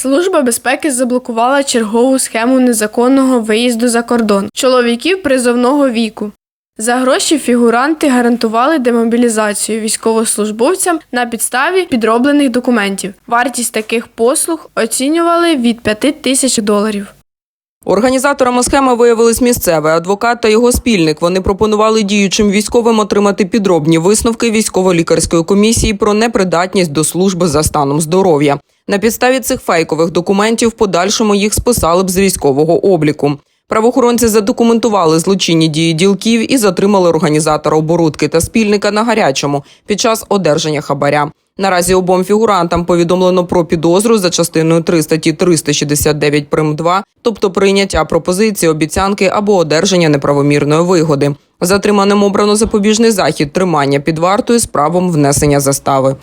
Служба безпеки заблокувала чергову схему незаконного виїзду за кордон чоловіків призовного віку. За гроші фігуранти гарантували демобілізацію військовослужбовцям на підставі підроблених документів. Вартість таких послуг оцінювали від 5 тисяч доларів. Організаторами схеми виявились місцевий адвокат та його спільник. Вони пропонували діючим військовим отримати підробні висновки військово-лікарської комісії про непридатність до служби за станом здоров'я. На підставі цих фейкових документів подальшому їх списали б з військового обліку. Правоохоронці задокументували злочинні дії ділків і затримали організатора оборудки та спільника на гарячому під час одержання хабаря. Наразі обом фігурантам повідомлено про підозру за частиною 3 статті 369 прим 2, тобто прийняття пропозиції, обіцянки або одержання неправомірної вигоди. Затриманим обрано запобіжний захід тримання під вартою з правом внесення застави.